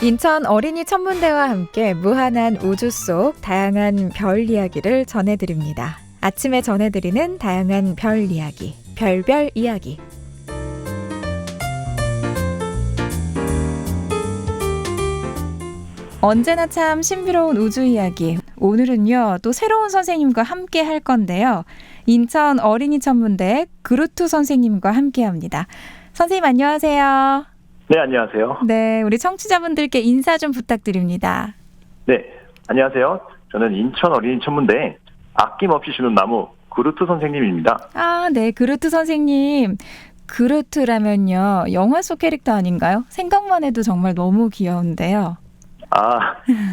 인천 어린이 천문대와 함께 무한한 우주 속 다양한 별 이야기를 전해드립니다. 아침에 전해드리는 다양한 별 이야기, 별별 이야기. 언제나 참 신비로운 우주 이야기. 오늘은요, 또 새로운 선생님과 함께 할 건데요. 인천 어린이 천문대 그루트 선생님과 함께 합니다. 선생님 안녕하세요. 네, 안녕하세요. 네, 우리 청취자분들께 인사 좀 부탁드립니다. 네, 안녕하세요. 저는 인천 어린이 천문대 아낌없이 주는 나무 그루트 선생님입니다. 아, 네, 그루트 선생님. 그루트라면요, 영화 속 캐릭터 아닌가요? 생각만 해도 정말 너무 귀여운데요. 아,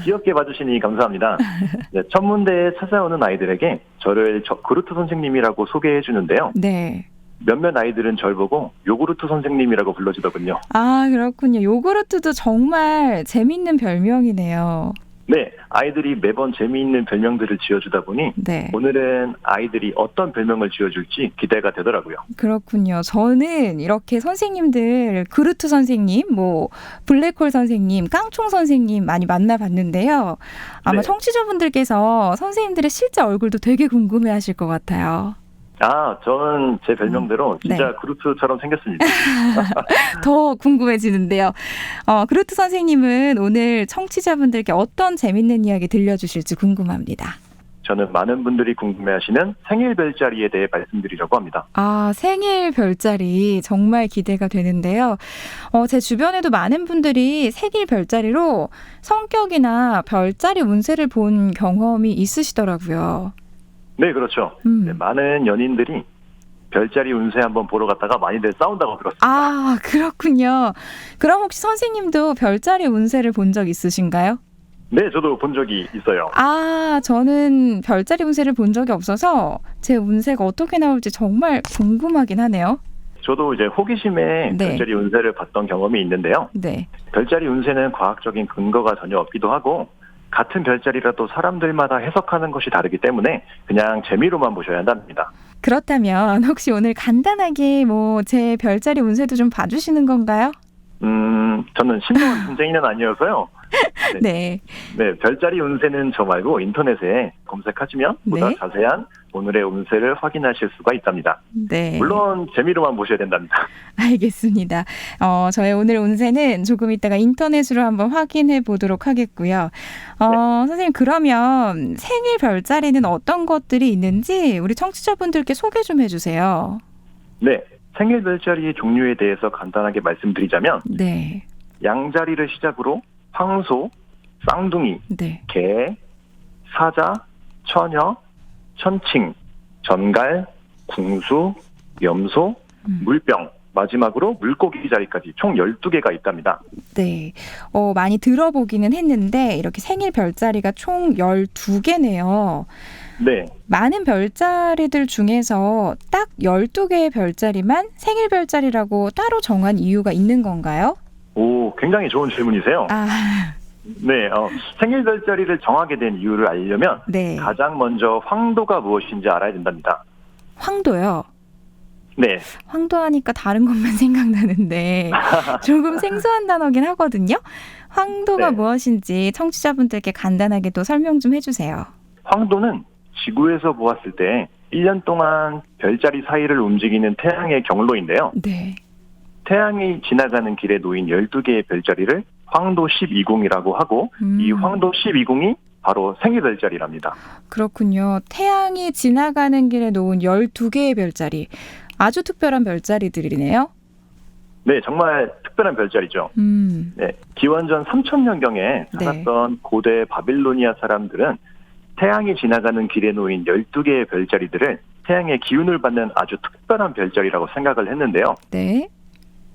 귀엽게 봐주시니 감사합니다. 네, 천문대에 찾아오는 아이들에게 저를 저 그루트 선생님이라고 소개해 주는데요. 네. 몇몇 아이들은 절 보고 요구르트 선생님이라고 불러주더군요. 아, 그렇군요. 요구르트도 정말 재밌는 별명이네요. 네, 아이들이 매번 재미있는 별명들을 지어주다 보니 네. 오늘은 아이들이 어떤 별명을 지어줄지 기대가 되더라고요. 그렇군요. 저는 이렇게 선생님들, 그루트 선생님, 뭐, 블랙홀 선생님, 깡총 선생님 많이 만나봤는데요. 아마 네. 청취자분들께서 선생님들의 실제 얼굴도 되게 궁금해 하실 것 같아요. 아, 저는 제 별명대로 진짜 네. 그루트처럼 생겼습니다. 더 궁금해지는데요. 어, 그루트 선생님은 오늘 청취자분들께 어떤 재밌는 이야기 들려주실지 궁금합니다. 저는 많은 분들이 궁금해하시는 생일 별자리에 대해 말씀드리려고 합니다. 아, 생일 별자리 정말 기대가 되는데요. 어, 제 주변에도 많은 분들이 생일 별자리로 성격이나 별자리 운세를 본 경험이 있으시더라고요. 네, 그렇죠. 음. 네, 많은 연인들이 별자리 운세 한번 보러 갔다가 많이들 싸운다고 들었습니다. 아, 그렇군요. 그럼 혹시 선생님도 별자리 운세를 본 적 있으신가요? 네, 저도 본 적이 있어요. 아, 저는 별자리 운세를 본 적이 없어서 제 운세가 어떻게 나올지 정말 궁금하긴 하네요. 저도 이제 호기심에 네. 별자리 운세를 봤던 경험이 있는데요. 네. 별자리 운세는 과학적인 근거가 전혀 없기도 하고 같은 별자리라도 사람들마다 해석하는 것이 다르기 때문에 그냥 재미로만 보셔야 한답니다. 그렇다면 혹시 오늘 간단하게 뭐 제 별자리 운세도 좀 봐주시는 건가요? 음, 저는 신명한 분쟁이는 아니어서요. 네. 네, 별자리 운세는 저 말고 인터넷에 검색하시면 보다 네. 자세한 오늘의 운세를 확인하실 수가 있답니다. 네. 물론 재미로만 보셔야 된답니다. 알겠습니다. 어, 저의 오늘 운세는 조금 이따가 인터넷으로 한번 확인해 보도록 하겠고요. 어, 네. 선생님, 그러면 생일 별자리는 어떤 것들이 있는지 우리 청취자분들께 소개 좀 해주세요. 네, 생일 별자리 종류에 대해서 간단하게 말씀드리자면 네. 양자리를 시작으로 황소, 쌍둥이, 네. 개, 사자, 처녀, 천칭, 전갈, 궁수, 염소, 음. 물병, 마지막으로 물고기 자리까지 총 12개가 있답니다. 네. 어, 많이 들어보기는 했는데 이렇게 생일 별자리가 총 12개네요. 네, 많은 별자리들 중에서 딱 12개의 별자리만 생일 별자리라고 따로 정한 이유가 있는 건가요? 오, 굉장히 좋은 질문이세요. 아, 네, 어, 생일 별자리를 정하게 된 이유를 알려면 네. 가장 먼저 황도가 무엇인지 알아야 된답니다. 황도요. 네, 황도 하니까 다른 것만 생각나는데 조금 생소한 단어긴 하거든요. 황도가 네. 무엇인지 청취자분들께 간단하게 또 설명 좀 해주세요. 황도는 지구에서 보았을 때 1년 동안 별자리 사이를 움직이는 태양의 경로인데요. 네. 태양이 지나가는 길에 놓인 12개의 별자리를 황도 12궁이라고 하고 음, 이 황도 12궁이 바로 생일 별자리랍니다. 그렇군요. 태양이 지나가는 길에 놓은 12개의 별자리. 아주 특별한 별자리들이네요. 네, 정말 특별한 별자리죠. 음, 네, 기원전 3000년경에 살았던 고대 바빌로니아 사람들은 태양이 지나가는 길에 놓인 12개의 별자리들을 태양의 기운을 받는 아주 특별한 별자리라고 생각을 했는데요. 네.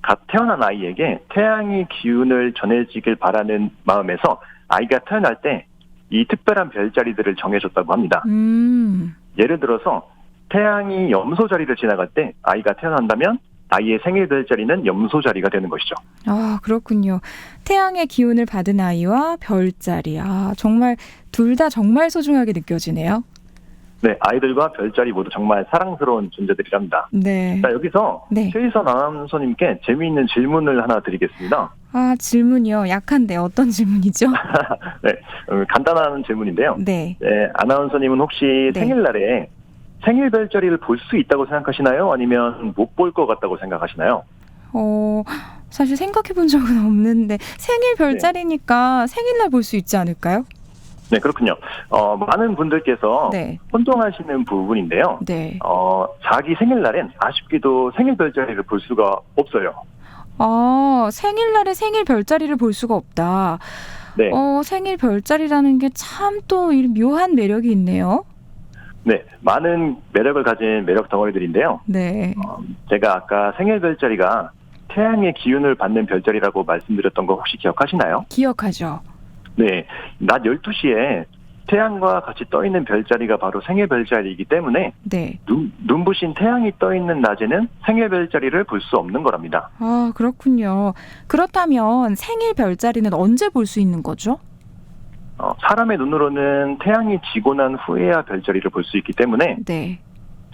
갓 태어난 아이에게 태양의 기운을 전해지길 바라는 마음에서 아이가 태어날 때 이 특별한 별자리들을 정해줬다고 합니다. 음, 예를 들어서 태양이 염소 자리를 지나갈 때 아이가 태어난다면 아이의 생일 별자리는 염소 자리가 되는 것이죠. 아, 그렇군요. 태양의 기운을 받은 아이와 별자리. 아, 정말 둘 다 정말 소중하게 느껴지네요. 네, 아이들과 별자리 모두 정말 사랑스러운 존재들이랍니다. 네. 자, 여기서 네. 최희선 아나운서님께 재미있는 질문을 하나 드리겠습니다. 아, 질문이요. 약한데 어떤 질문이죠? 네, 어, 간단한 질문인데요. 네. 네, 아나운서님은 혹시 네. 생일날에 생일 별자리를 볼 수 있다고 생각하시나요? 아니면 못 볼 것 같다고 생각하시나요? 어, 사실 생각해 본 적은 없는데 생일 별자리니까 생일날 볼 수 있지 않을까요? 네, 그렇군요. 어, 많은 분들께서 네. 혼동하시는 부분인데요. 네. 어, 자기 생일날엔 아쉽게도 생일 별자리를 볼 수가 없어요. 아, 생일날에 생일 별자리를 볼 수가 없다. 네. 어, 생일 별자리라는 게 참 또 묘한 매력이 있네요. 네, 많은 매력을 가진 매력 덩어리들인데요. 네. 어, 제가 아까 생일 별자리가 태양의 기운을 받는 별자리라고 말씀드렸던 거 혹시 기억하시나요? 기억하죠. 네, 낮 12시에 태양과 같이 떠 있는 별자리가 바로 생일 별자리이기 때문에 네. 눈, 눈부신 태양이 떠 있는 낮에는 생일 별자리를 볼 수 없는 거랍니다. 아, 그렇군요. 그렇다면 생일 별자리는 언제 볼 수 있는 거죠? 어, 사람의 눈으로는 태양이 지고 난 후에야 별자리를 볼 수 있기 때문에 네.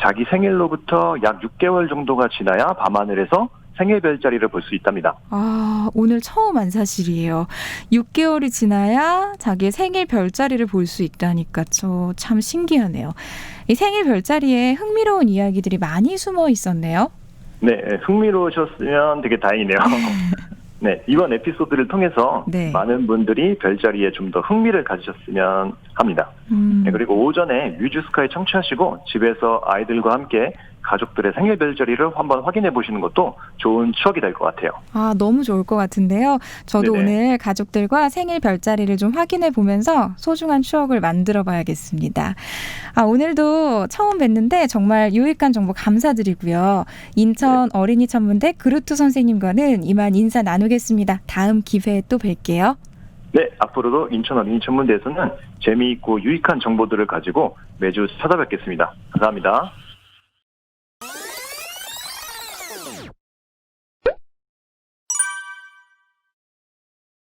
자기 생일로부터 약 6개월 정도가 지나야 밤하늘에서 생일 별자리를 볼 수 있답니다. 아, 오늘 처음 안 사실이에요. 6개월이 지나야 자기의 생일 별자리를 볼 수 있다니까 저 참 신기하네요. 이 생일 별자리에 흥미로운 이야기들이 많이 숨어 있었네요. 네, 흥미로우셨으면 되게 다행이네요. 네, 이번 에피소드를 통해서 네. 많은 분들이 별자리에 좀 더 흥미를 가지셨으면 합니다. 음, 네, 그리고 오전에 뮤즈스카이 청취하시고 집에서 아이들과 함께 가족들의 생일 별자리를 한번 확인해 보시는 것도 좋은 추억이 될 것 같아요. 아, 너무 좋을 것 같은데요. 저도 네네. 오늘 가족들과 생일 별자리를 좀 확인해 보면서 소중한 추억을 만들어 봐야겠습니다. 아, 오늘도 처음 뵀는데 정말 유익한 정보 감사드리고요. 인천 어린이 천문대 그루트 선생님과는 이만 인사 나누겠습니다. 다음 기회에 또 뵐게요. 네, 앞으로도 인천 어린이 천문대에서는 재미있고 유익한 정보들을 가지고 매주 찾아뵙겠습니다. 감사합니다.